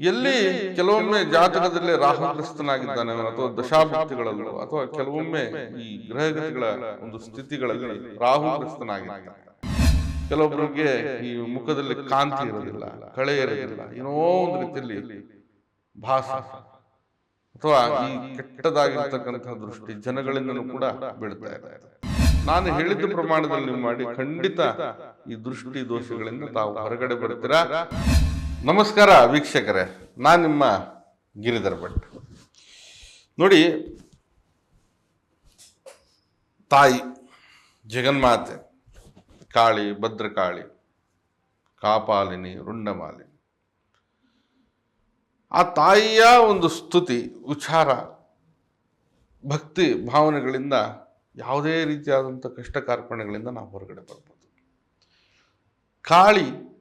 ಎಲ್ಲಿ ಕೆಲವೊಮ್ಮೆ ಜಾತಕದಲ್ಲಿ ರಾಹುಗ್ರಸ್ತನಾಗಿದ್ದಾನೆ ಅಥವಾ ದಶಾಭಕ್ತಿಗಳಲ್ಲೂ ಅಥವಾ ಕೆಲವೊಮ್ಮೆ ಈ ಗ್ರಹಗತಿಗಳ ಒಂದು ಸ್ಥಿತಿಗಳಲ್ಲಿ ರಾಹುಗ್ರಸ್ತನಾಗಿದ್ದಾನೆ ಕೆಲವೊಬ್ಬರಿಗೆ ಈ ಮುಖದಲ್ಲಿ ಕಾಂತಿ ಇರೋದಿಲ್ಲ ಕಳೆ ಇರೋದಿಲ್ಲ ಏನೋ ಒಂದು ರೀತಿಯಲ್ಲಿ ಭಾಸ. ಅಥವಾ ಈ ಕೆಟ್ಟದಾಗಿರ್ತಕ್ಕಂತಹ ದೃಷ್ಟಿ ಜನಗಳಿಂದಲೂ ಕೂಡ ಬೀಳ್ತಾ ಇದೆ. ನಾನು ಹೇಳಿದ ಪ್ರಮಾಣದಲ್ಲಿ ನೀವು ಮಾಡಿ ಖಂಡಿತ ಈ ದೃಷ್ಟಿ ದೋಷಗಳಿಂದ ತಾವು ಹೊರಗಡೆ ಬರ್ತೀರಾ? ನಮಸ್ಕಾರ ವೀಕ್ಷಕರೇ, ನಾನು ನಿಮ್ಮ ಗಿರಿಧರ್ ಭಟ್. ನೋಡಿ, ತಾಯಿ, ಜಗನ್ಮಾತೆ, ಕಾಳಿ, ಭದ್ರಕಾಳಿ, ಕಾಪಾಲಿನಿ, ರುಂಡಮಾಲಿನಿ. ಆ ತಾಯಿಯ ಒಂದು ಸ್ತುತಿ ಉಚ್ಚಾರ ಭಕ್ತಿ, ಭಾವನೆಗಳಿಂದ ಯಾವುದೇ ರೀತಿಯಾದಂಥ ಕಷ್ಟ ಕಾರ್ಪಣ್ಯಗಳಿಂದ ನಾವು ಹೊರಗಡೆ ಬರ್ಬೋದು. ಕಾಳಿ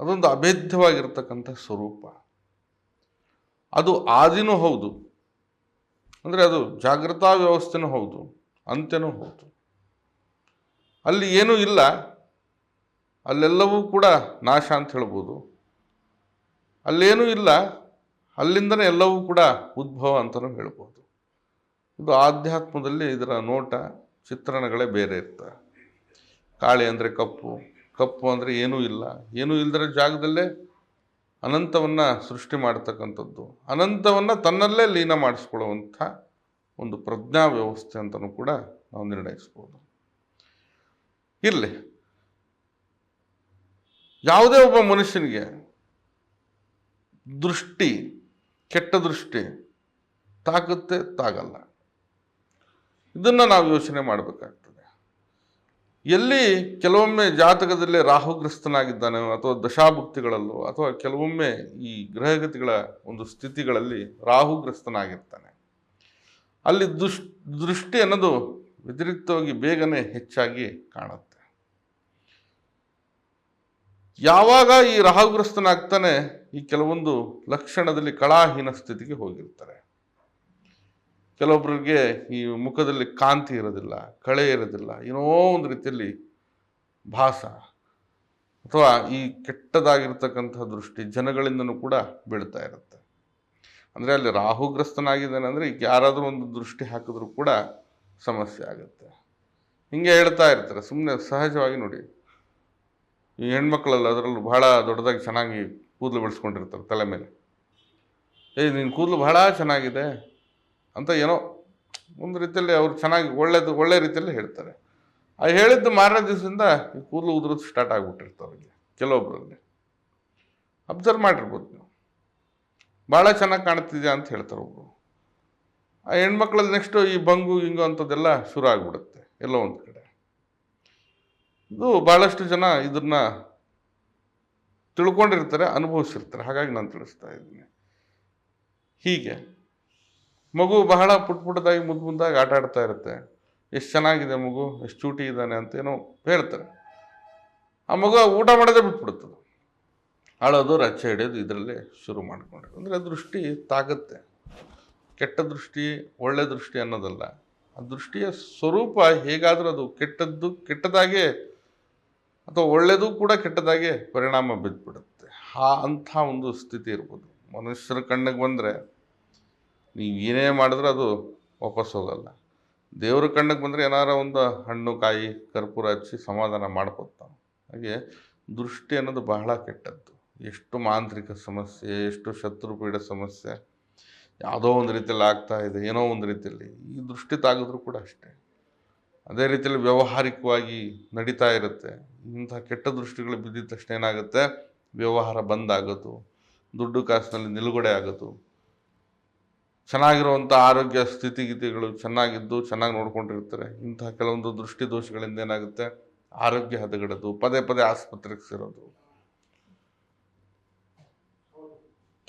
ಅದೊಂದು ಅಭೇದ್ಯವಾಗಿರ್ತಕ್ಕಂಥ ಸ್ವರೂಪ. ಅದು ಆದಿನೂ ಹೌದು. ಅಂದರೆ ಅದು ಜಾಗೃತಾ ವ್ಯವಸ್ಥೆನೂ ಹೌದು, ಅಂತ್ಯನೂ ಹೌದು. ಅಲ್ಲಿ ಏನೂ ಇಲ್ಲ, ಅಲ್ಲೆಲ್ಲವೂ ಕೂಡ ನಾಶ ಅಂತ ಹೇಳ್ಬೋದು. ಅಲ್ಲೇನೂ ಇಲ್ಲ, ಅಲ್ಲಿಂದನೇ ಎಲ್ಲವೂ ಕೂಡ ಉದ್ಭವ ಅಂತಲೂ ಹೇಳ್ಬೋದು. ಇದು ಆಧ್ಯಾತ್ಮದಲ್ಲಿ ಇದರ ನೋಟ, ಚಿತ್ರಣಗಳೇ ಬೇರೆ ಇರ್ತವೆ. ಕಾಳಿ ಅಂದರೆ ಕಪ್ಪು ಕಪ್ಪು ಅಂದರೆ ಏನೂ ಇಲ್ಲ. ಏನೂ ಇಲ್ಲದರ ಜಾಗದಲ್ಲೇ ಅನಂತವನ್ನು ಸೃಷ್ಟಿ ಮಾಡ್ತಕ್ಕಂಥದ್ದು. ಅನಂತವನ್ನು ತನ್ನಲ್ಲೇ ಲೀನ ಮಾಡಿಸ್ಕೊಳ್ಳುವಂಥ ಒಂದು ಪ್ರಜ್ಞಾ ವ್ಯವಸ್ಥೆ ಅಂತಲೂ ಕೂಡ ನಾವು ನಿರ್ಣಯಿಸ್ಬೋದು. ಇರಲಿ. ಯಾವುದೇ ಒಬ್ಬ ಮನುಷ್ಯನಿಗೆ ದೃಷ್ಟಿ, ಕೆಟ್ಟ ದೃಷ್ಟಿ ತಾಕುತ್ತೆ ತಾಗಲ್ಲ. ಇದನ್ನು ನಾವು ಯೋಚನೆ ಮಾಡಬೇಕಾಗ್ತದೆ. ಎಲ್ಲಿ ಕೆಲವೊಮ್ಮೆ ಜಾತಕದಲ್ಲಿ ರಾಹುಗ್ರಸ್ತನಾಗಿದ್ದಾನೆ ಅಥವಾ ದಶಾಭುಕ್ತಿಗಳಲ್ಲೋ ಅಥವಾ ಕೆಲವೊಮ್ಮೆ ಈ ಗ್ರಹಗತಿಗಳ ಒಂದು ಸ್ಥಿತಿಗಳಲ್ಲಿ ರಾಹುಗ್ರಸ್ತನಾಗಿರ್ತಾನೆ. ಅಲ್ಲಿ ದುಷ್, ದೃಷ್ಟಿ ಅನ್ನೋದು ವ್ಯತಿರಿಕ್ತವಾಗಿ ಬೇಗನೆ ಹೆಚ್ಚಾಗಿ ಕಾಣುತ್ತೆ. ಯಾವಾಗ ಈ ರಾಹುಗ್ರಸ್ತನಾಗ್ತಾನೆ ಈ ಕೆಲವೊಂದು ಲಕ್ಷಣದಲ್ಲಿ ಕಳಾಹೀನ ಸ್ಥಿತಿಗೆ ಹೋಗಿರ್ತಾರೆ. ಕೆಲವೊಬ್ಬರಿಗೆ ಈ ಮುಖದಲ್ಲಿ ಕಾಂತಿ ಇರೋದಿಲ್ಲ, ಕಳೆ ಇರೋದಿಲ್ಲ, ಏನೋ ಒಂದು ರೀತಿಯಲ್ಲಿ ಭಾಸ ಅಥವಾ ಈ ಕೆಟ್ಟದಾಗಿರ್ತಕ್ಕಂಥ ದೃಷ್ಟಿ ಜನಗಳಿಂದನೂ ಕೂಡ ಬೀಳ್ತಾ ಇರುತ್ತೆ. ಅಂದರೆ ಅಲ್ಲಿ ರಾಹುಗ್ರಸ್ತನಾಗಿದ್ದಾನೆ ಅಂದರೆ ಈಗ ಯಾರಾದರೂ ಒಂದು ದೃಷ್ಟಿ ಹಾಕಿದ್ರೂ ಕೂಡ ಸಮಸ್ಯೆ ಆಗುತ್ತೆ. ಹಿಂಗೆ ಹೇಳ್ತಾ ಇರ್ತಾರೆ ಸುಮ್ಮನೆ ಸಹಜವಾಗಿ ನೋಡಿ. ಈ ಹೆಣ್ಮಕ್ಳಲ್ಲಿ ಅದರಲ್ಲೂ ಬಹಳ ದೊಡ್ಡದಾಗಿ ಚೆನ್ನಾಗಿ ಕೂದಲು ಬೆಳೆಸ್ಕೊಂಡಿರ್ತಾರೆ ತಲೆ ಮೇಲೆ. ಏಯ್ ನಿನ್ನ ಕೂದಲು ಬಹಳ ಚೆನ್ನಾಗಿದೆ. ಅಂತ ಏನೋ ಒಂದು ರೀತಿಯಲ್ಲಿ ಅವ್ರು ಚೆನ್ನಾಗಿ ಒಳ್ಳೇದು, ಒಳ್ಳೆ ರೀತಿಯಲ್ಲಿ ಹೇಳ್ತಾರೆ. ಆ ಹೇಳಿದ್ದು ಮಾರನೇ ದಿವಸದಿಂದ ಈ ಕೂದಲು ಉದುರೋದು ಸ್ಟಾರ್ಟ್ ಆಗಿಬಿಟ್ಟಿರ್ತಾರೆ ಅವ್ರಿಗೆ ಕೆಲವೊಬ್ಬರಲ್ಲಿ ಅಬ್ಸರ್ವ್ ಮಾಡಿರ್ಬೋದು ನೀವು. ಭಾಳ ಚೆನ್ನಾಗಿ ಕಾಣ್ತಿದ್ಯಾ ಅಂತ ಹೇಳ್ತಾರೆ ಒಬ್ಬರು ಆ ಹೆಣ್ಮಕ್ಳಲ್ಲಿ ನೆಕ್ಸ್ಟು ಈ ಬಂಗು ಹಿಂಗು ಅಂಥದ್ದೆಲ್ಲ ಶುರು ಆಗಿಬಿಡುತ್ತೆ, ಎಲ್ಲೋ ಒಂದು ಕಡೆ. ಇದು ಭಾಳಷ್ಟು ಜನ ಇದನ್ನ ತಿಳ್ಕೊಂಡಿರ್ತಾರೆ, ಅನುಭವಿಸಿರ್ತಾರೆ. ಹಾಗಾಗಿ ನಾನು ತಿಳಿಸ್ತಾ ಇದ್ದೀನಿ. ಹೀಗೆ. ಮಗು ಬಹಳ ಪುಟ್ ಪುಟ್ಟದಾಗಿ ಮುದ್ದು ಮುದ್ದಾಗಿ ಆಟ ಆಡ್ತಾ ಇರುತ್ತೆ. ಎಷ್ಟು ಚೆನ್ನಾಗಿದೆ ಮಗು, ಎಷ್ಟು ಚೂಟಿ ಇದ್ದಾನೆ ಅಂತ ಏನೋ ಹೇಳ್ತಾರೆ. ಆ ಮಗು ಊಟ ಮಾಡೋದೇ ಬಿಟ್ಬಿಡ್ತದೆ. ಅಳೋದು ರಚ್ಚೆ ಹಿಡಿಯೋದು ಇದರಲ್ಲೇ ಶುರು ಮಾಡಿಕೊಂಡ್ರೆ. ಅಂದರೆ ದೃಷ್ಟಿ ತಾಗತ್ತೆ ಕೆಟ್ಟ ದೃಷ್ಟಿ ಒಳ್ಳೆ ದೃಷ್ಟಿ ಅನ್ನೋದಲ್ಲ. ಆ ದೃಷ್ಟಿಯ ಸ್ವರೂಪ ಹೇಗಾದರೂ ಅದು ಕೆಟ್ಟದ್ದು ಕೆಟ್ಟದಾಗೆ ಅಥವಾ ಒಳ್ಳೆಯದು ಕೂಡ ಕೆಟ್ಟದಾಗೆ ಪರಿಣಾಮ ಬಿದ್ದುಬಿಡುತ್ತೆ ಆ ಅಂಥ ಒಂದು ಸ್ಥಿತಿ ಇರ್ಬೋದು. ಮನುಷ್ಯರ ಕಣ್ಣಿಗೆ ಬಂದರೆ ನೀವು ಏನೇ ಮಾಡಿದ್ರೆ ಅದು ವಾಪಸ್ ಹೋಗಲ್ಲ. ದೇವ್ರ ಕಣ್ಣಿಗೆ ಬಂದರೆ ಏನಾರ ಒಂದು ಹಣ್ಣು, ಕಾಯಿ, ಕರ್ಪೂರ ಹಚ್ಚಿ ಸಮಾಧಾನ ಮಾಡ್ಬೋದು ಹಾಗೆ ದೃಷ್ಟಿ ಅನ್ನೋದು ಬಹಳ ಕೆಟ್ಟದ್ದು. ಎಷ್ಟು ಮಾಂತ್ರಿಕ ಸಮಸ್ಯೆ, ಎಷ್ಟು ಶತ್ರುಪೀಡ ಸಮಸ್ಯೆ, ಯಾವುದೋ ಒಂದು ರೀತಿಯಲ್ಲಿ ಆಗ್ತಾ ಇದೆ, ಏನೋ ಒಂದು ರೀತಿಯಲ್ಲಿ. ಈ ದೃಷ್ಟಿ ತಾಗಿದ್ರು ಕೂಡ ಅಷ್ಟೇ. ಅದೇ ರೀತಿಯಲ್ಲಿ ವ್ಯಾವಹಾರಿಕವಾಗಿ ನಡೀತಾ ಇರುತ್ತೆ. ಇಂಥ ಕೆಟ್ಟ ದೃಷ್ಟಿಗಳು ಬಿದ್ದಿದ ತಕ್ಷಣ ಏನಾಗುತ್ತೆ? ವ್ಯವಹಾರ ಬಂದಾಗೋದು ದುಡ್ಡು ಕಾಸಿನಲ್ಲಿ ನಿಲುಗಡೆ ಆಗೋದು. ಚೆನ್ನಾಗಿರುವಂಥ ಆರೋಗ್ಯ ಸ್ಥಿತಿಗತಿಗಳು ಚೆನ್ನಾಗಿದ್ದು ಚೆನ್ನಾಗಿ ನೋಡ್ಕೊಂಡಿರ್ತಾರೆ. ಇಂತಹ ಕೆಲವೊಂದು ದೃಷ್ಟಿ ದೋಷಗಳಿಂದ ಏನಾಗುತ್ತೆ? ಆರೋಗ್ಯ ಹದಗೆಡೋದು, ಪದೇ ಪದೇ ಆಸ್ಪತ್ರೆಗೆ ಸೇರೋದು.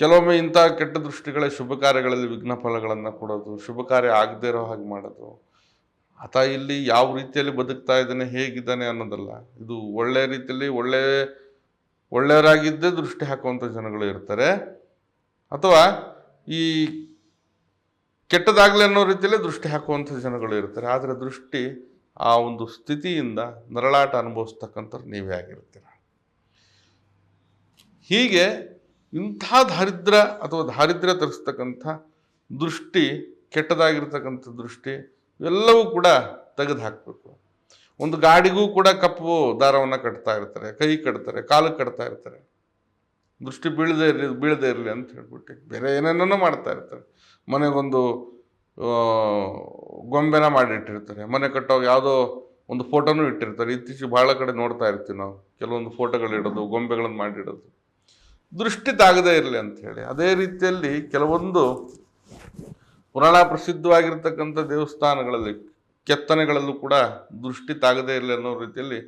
ಕೆಲವೊಮ್ಮೆ ಇಂಥ ಕೆಟ್ಟ ದೃಷ್ಟಿಗಳೇ ಶುಭ ಕಾರ್ಯಗಳಲ್ಲಿ ವಿಘ್ನ ಫಲಗಳನ್ನು ಕೊಡೋದು, ಶುಭ ಕಾರ್ಯ ಆಗದೇ ಇರೋ ಹಾಗೆ ಮಾಡೋದು. ಆತ ಇಲ್ಲಿ ಯಾವ ರೀತಿಯಲ್ಲಿ ಬದುಕ್ತಾ ಇದ್ದಾನೆ, ಹೇಗಿದ್ದಾನೆ ಅನ್ನೋದಲ್ಲ. ಇದು ಒಳ್ಳೆ ರೀತಿಯಲ್ಲಿ ಒಳ್ಳೆ, ಒಳ್ಳೆಯವರಾಗಿದ್ದೇ ದೃಷ್ಟಿ ಹಾಕುವಂಥ ಜನಗಳು ಇರ್ತಾರೆ. ಅಥವಾ ಈ ಕೆಟ್ಟದಾಗಲಿ ಅನ್ನೋ ರೀತಿಯಲ್ಲೇ ದೃಷ್ಟಿ ಹಾಕುವಂಥ ಜನಗಳು ಇರ್ತಾರೆ. ಆದರೆ ದೃಷ್ಟಿ ಆ ಒಂದು ಸ್ಥಿತಿಯಿಂದ ನರಳಾಟ ಅನುಭವಿಸ್ತಕ್ಕಂಥವ್ರು ನೀವೇ ಆಗಿರ್ತೀರ. ಹೀಗೆ ಇಂಥ ದಾರಿದ್ರ ಅಥವಾ ದಾರಿದ್ರ್ಯ ತರಿಸ್ತಕ್ಕಂಥ ದೃಷ್ಟಿ, ಕೆಟ್ಟದಾಗಿರ್ತಕ್ಕಂಥ ದೃಷ್ಟಿ ಇವೆಲ್ಲವೂ ಕೂಡ ತೆಗೆದು ಹಾಕಬೇಕು. ಒಂದು ಗಾಡಿಗೂ ಕೂಡ ಕಪ್ಪು ದಾರವನ್ನು ಕಟ್ತಾ ಇರ್ತಾರೆ, ಕೈ ಕಟ್ತಾರೆ, ಕಾಲು ಕಟ್ತಾ ಇರ್ತಾರೆ. ದೃಷ್ಟಿ ಬೀಳದೇ ಇರಲಿ ಬೀಳದೇ ಇರಲಿ ಅಂತ ಹೇಳ್ಬಿಟ್ಟು ಬೇರೆ ಏನೇನೋ ಮಾಡ್ತಾ ಇರ್ತಾರೆ. ಮನೆಗೊಂದು ಗೊಂಬೆನ ಮಾಡಿಟ್ಟಿರ್ತಾರೆ. ಮನೆ ಕಟ್ಟೋವಾಗ ಯಾವುದೋ ಒಂದು ಫೋಟೋನು ಇಟ್ಟಿರ್ತಾರೆ. ಇತ್ತೀಚೆಗೆ ಭಾಳ ಕಡೆ ನೋಡ್ತಾ ಇರ್ತೀವಿ ನಾವು. ಕೆಲವೊಂದು ಫೋಟೋಗಳು ಇಡೋದು, ಗೊಂಬೆಗಳನ್ನು ಮಾಡಿಡೋದು. ದೃಷ್ಟಿ ತಾಗದೇ ಇರಲಿ ಅಂತ ಹೇಳಿ. ಅದೇ ರೀತಿಯಲ್ಲಿ ಕೆಲವೊಂದು ಪುರಾಣ ಪ್ರಸಿದ್ಧವಾಗಿರ್ತಕ್ಕಂಥ ದೇವಸ್ಥಾನಗಳಲ್ಲಿ, ಕೆತ್ತನೆಗಳಲ್ಲೂ ಕೂಡ ದೃಷ್ಟಿ ತಾಗದೇ ಇರಲಿ ಅನ್ನೋ ರೀತಿಯಲ್ಲಿ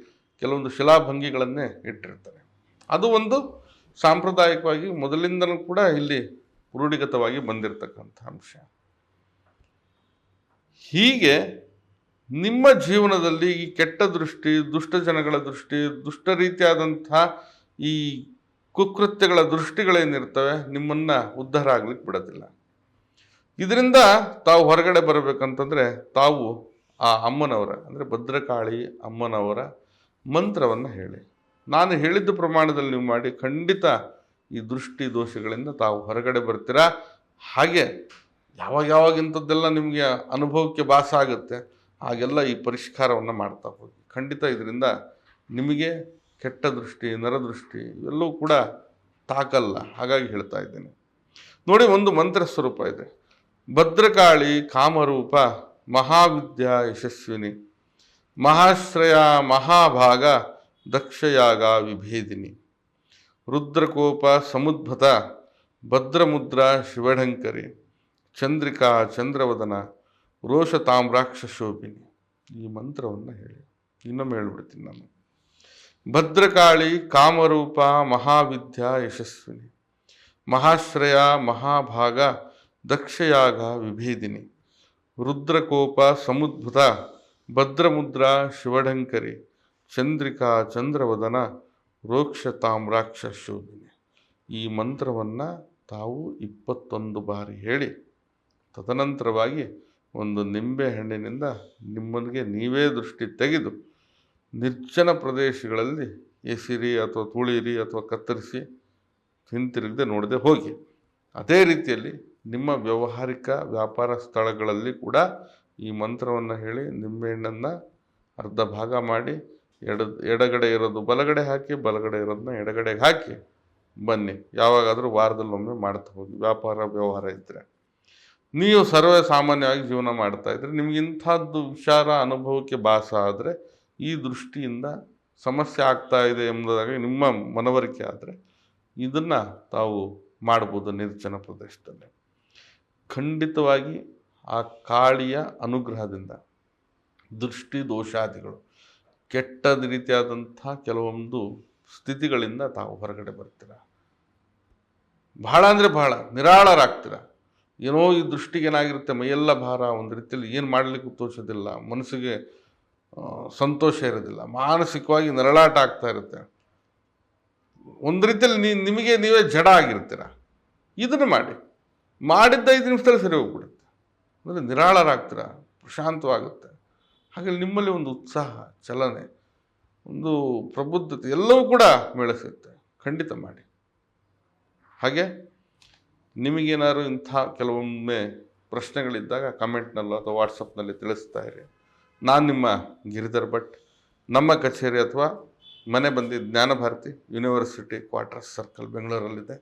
ಕೆಲವೊಂದು ಶಿಲಾಭಂಗಿಗಳನ್ನೇ ಇಟ್ಟಿರ್ತಾರೆ. ಅದು ಒಂದು ಸಾಂಪ್ರದಾಯಿಕವಾಗಿ ಮೊದಲಿಂದಲೂ ಕೂಡ ಇಲ್ಲಿ ರೂಢಿಗತವಾಗಿ ಬಂದಿರತಕ್ಕಂಥ ಅಂಶ. ಹೀಗೆ ನಿಮ್ಮ ಜೀವನದಲ್ಲಿ ಈ ಕೆಟ್ಟ ದೃಷ್ಟಿ, ದುಷ್ಟ ಜನಗಳ ದೃಷ್ಟಿ, ದುಷ್ಟ ರೀತಿಯಾದಂಥ ಈ ಕುಕೃತ್ಯಗಳ ದೃಷ್ಟಿಗಳೇನಿರ್ತವೆ ನಿಮ್ಮನ್ನು ಉದ್ಧಾರ ಆಗ್ಲಿಕ್ಕೆ ಬಿಡೋದಿಲ್ಲ. ಇದರಿಂದ ತಾವು ಹೊರಗಡೆ ಬರಬೇಕಂತಂದರೆ ತಾವು ಆ ಅಮ್ಮನವರ, ಅಂದರೆ ಭದ್ರಕಾಳಿ ಅಮ್ಮನವರ ಮಂತ್ರವನ್ನು ಹೇಳಿ. ನಾನು ಹೇಳಿದ್ದ ಪ್ರಮಾಣದಲ್ಲಿ ನೀವು ಮಾಡಿ, ಖಂಡಿತ ಈ ದೃಷ್ಟಿ ದೋಷಗಳಿಂದ ತಾವು ಹೊರಗಡೆ ಬರ್ತೀರಾ? ಹಾಗೆ ಯಾವಾಗ ಯಾವಾಗ ಇಂಥದ್ದೆಲ್ಲ ನಿಮಗೆ ಅನುಭವಕ್ಕೆ ಭಾಸ ಆಗುತ್ತೆ, ಹಾಗೆಲ್ಲ ಈ ಪರಿಷ್ಕಾರವನ್ನು ಮಾಡ್ತಾ ಹೋಗಿ. ಖಂಡಿತ ಇದರಿಂದ ನಿಮಗೆ ಕೆಟ್ಟ ದೃಷ್ಟಿ ನರದೃಷ್ಟಿ ಇವೆಲ್ಲವೂ ಕೂಡ ತಾಕಲ್ಲ. ಹಾಗಾಗಿ ಹೇಳ್ತಾ ಇದ್ದೇನೆ. ನೋಡಿ, ಒಂದು ಮಂತ್ರ ಸ್ವರೂಪ ಇದೆ. ಭದ್ರಕಾಳಿ ಕಾಮರೂಪ ಮಹಾವಿದ್ಯಾ ಯಶಸ್ವಿನಿ. ಮಹಾಶ್ರಯ ಮಹಾಭಾಗ ದಕ್ಷಯಾಗ ವಿಭೇದಿನಿ. ರುದ್ರಕೋಪ ಸಮುದ್ಭತ, ಭದ್ರಮುದ್ರ ಶಿವಢಂಕರಿ ಚಂದ್ರಿಕಾ ಚಂದ್ರವದನ, ರೋಷ ತಾಮ್ರಾಕ್ಷ ಶೋಭಿನಿ. ಈ ಮಂತ್ರವನ್ನು ಹೇಳಿ. ಇನ್ನೊಮ್ಮೆ ಹೇಳ್ಬಿಡ್ತೀನಿ ನಾನು. ಭದ್ರಕಾಳಿ, ಕಾಮರೂಪ, ಮಹಾವಿದ್ಯಾ ಯಶಸ್ವಿನಿ. ಮಹಾಶ್ರಯ, ಮಹಾಭಾಗ, ದಕ್ಷಯಾಗ ವಿಭೇದಿನಿ. ರುದ್ರಕೋಪ ಸಮುದ್ಭುತ, ಭದ್ರಮುದ್ರ ಶಿವಢಂಕರಿ ಚಂದ್ರಿಕಾ ಚಂದ್ರವದನ ರೋಕ್ಷ ತಾಮ್ರಾಕ್ಷ ಶೋಭಿನಿ ಈ ಮಂತ್ರವನ್ನು ತಾವು ಇಪ್ಪತ್ತೊಂದು ಬಾರಿ ಹೇಳಿ, ತದನಂತರವಾಗಿ ಒಂದು ನಿಂಬೆ ಹಣ್ಣಿನಿಂದ ನಿಮ್ಮನಿಗೆ ನೀವೇ ದೃಷ್ಟಿ ತೆಗೆದು ನಿರ್ಜನ ಪ್ರದೇಶಗಳಲ್ಲಿ ಎಸಿರಿ ಅಥವಾ ತುಳಿರಿ ಅಥವಾ ಕತ್ತರಿಸಿ ಹಿಂತಿರುಗದೆ ನೋಡದೆ ಹೋಗಿ. ಅದೇ ರೀತಿಯಲ್ಲಿ ನಿಮ್ಮ ವ್ಯಾವಹಾರಿಕ ವ್ಯಾಪಾರ ಸ್ಥಳಗಳಲ್ಲಿ ಕೂಡ ಈ ಮಂತ್ರವನ್ನು ಹೇಳಿ ನಿಂಬೆಹಣ್ಣನ್ನು ಅರ್ಧ ಭಾಗ ಮಾಡಿ ಎಡ, ಎಡಗಡೆ ಇರೋದು ಬಲಗಡೆ ಹಾಕಿ, ಬಲಗಡೆ ಇರೋದನ್ನ ಎಡಗಡೆಗೆ ಹಾಕಿ ಬನ್ನಿ. ಯಾವಾಗಾದರೂ ವಾರದಲ್ಲೊಮ್ಮೆ ಮಾಡ್ತಾ ಹೋಗಿ. ವ್ಯಾಪಾರ, ವ್ಯವಹಾರ ಇದ್ದರೆ ನೀವು ಸರ್ವೇ ಸಾಮಾನ್ಯವಾಗಿ ಜೀವನ ಮಾಡ್ತಾ ಇದ್ರೆ, ನಿಮ್ಗೆ ಇಂಥದ್ದು ವಿಚಾರ, ಅನುಭವಕ್ಕೆ ಭಾಸ ಆದರೆ, ಈ ದೃಷ್ಟಿಯಿಂದ ಸಮಸ್ಯೆ ಆಗ್ತಾ ಇದೆ ಎಂಬುದಾಗಿ ನಿಮ್ಮ ಮನವರಿಕೆ ಆದರೆ, ಇದನ್ನು ತಾವು ಮಾಡ್ಬೋದು ನಿರ್ಜನ ಪ್ರದೇಶದಲ್ಲಿ. ಖಂಡಿತವಾಗಿ ಆ ಕಾಳಿಯ ಅನುಗ್ರಹದಿಂದ ದೃಷ್ಟಿ ದೋಷಾದಿಗಳು ಕೆಟ್ಟದ ರೀತಿಯಾದಂಥ ಕೆಲವೊಂದು ಸ್ಥಿತಿಗಳಿಂದ ತಾವು ಹೊರಗಡೆ ಬರ್ತೀರ. ಬಹಳ ಅಂದರೆ ಬಹಳ ನಿರಾಳರಾಗ್ತೀರ. ಏನೋ ಈ ದೃಷ್ಟಿಗೆ ಏನಾಗಿರುತ್ತೆ, ಮೈಯೆಲ್ಲ ಭಾರ, ಒಂದು ರೀತಿಯಲ್ಲಿ ಏನು ಮಾಡಲಿಕ್ಕೂ ತೋಚೋದಿಲ್ಲ, ಮನಸ್ಸಿಗೆ ಸಂತೋಷ ಇರೋದಿಲ್ಲ, ಮಾನಸಿಕವಾಗಿ ನರಳಾಟ ಆಗ್ತಾ ಇರುತ್ತೆ. ಒಂದು ರೀತಿಯಲ್ಲಿ ನೀ, ನಿಮಗೆ ನೀವೇ ಜಡ ಆಗಿರ್ತೀರ. ಇದನ್ನು ಮಾಡಿ. ಮಾಡಿದ್ದ ಐದು ನಿಮಿಷದಲ್ಲಿ ಸರಿ ಹೋಗ್ಬಿಡುತ್ತೆ. ಅಂದರೆ ನಿರಾಳರಾಗ್ತೀರ, ಪ್ರಶಾಂತವಾಗುತ್ತೆ. ಹಾಗೆ ನಿಮ್ಮಲ್ಲಿ ಒಂದು ಉತ್ಸಾಹ, ಚಲನೆ, ಒಂದು ಪ್ರಬುದ್ಧತೆ ಎಲ್ಲವೂ ಕೂಡ ಬೆಳೆಸುತ್ತೆ ಖಂಡಿತ ಮಾಡಿ. ಹಾಗೆ ನಿಮಗೇನಾದ್ರು ಇಂಥ ಕೆಲವೊಮ್ಮೆ ಪ್ರಶ್ನೆಗಳಿದ್ದಾಗ ಕಮೆಂಟ್ನಲ್ಲೋ ಅಥವಾ ವಾಟ್ಸಪ್ನಲ್ಲಿ ತಿಳಿಸ್ತಾ ಇರಿ. ನಾನು ನಿಮ್ಮ ಗಿರಿಧರ್ ಭಟ್. ನಮ್ಮ ಕಚೇರಿ ಅಥವಾ ಮನೆ ಬಂದಿದ್ದ ಜ್ಞಾನಭಾರತಿ ಯೂನಿವರ್ಸಿಟಿ ಕ್ವಾರ್ಟರ್ಸ್ ಸರ್ಕಲ್ ಬೆಂಗಳೂರಲ್ಲಿದೆ.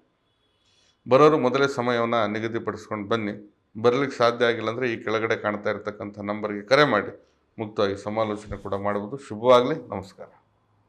ಬರೋರು ಮೊದಲೇ ಸಮಯವನ್ನು ನಿಗದಿಪಡಿಸ್ಕೊಂಡು ಬನ್ನಿ. ಬರಲಿಕ್ಕೆ ಸಾಧ್ಯ ಆಗಿಲ್ಲ ಅಂದರೆ ಈ ಕೆಳಗಡೆ ಕಾಣ್ತಾ ಇರತಕ್ಕಂಥ ನಂಬರ್ಗೆ ಕರೆ ಮಾಡಿ. ಮುಕ್ತವಾಗಿ ಸಮಾಲೋಚನೆ ಕೂಡ ಮಾಡಬಹುದು ಶುಭವಾಗಲಿ. ನಮಸ್ಕಾರ.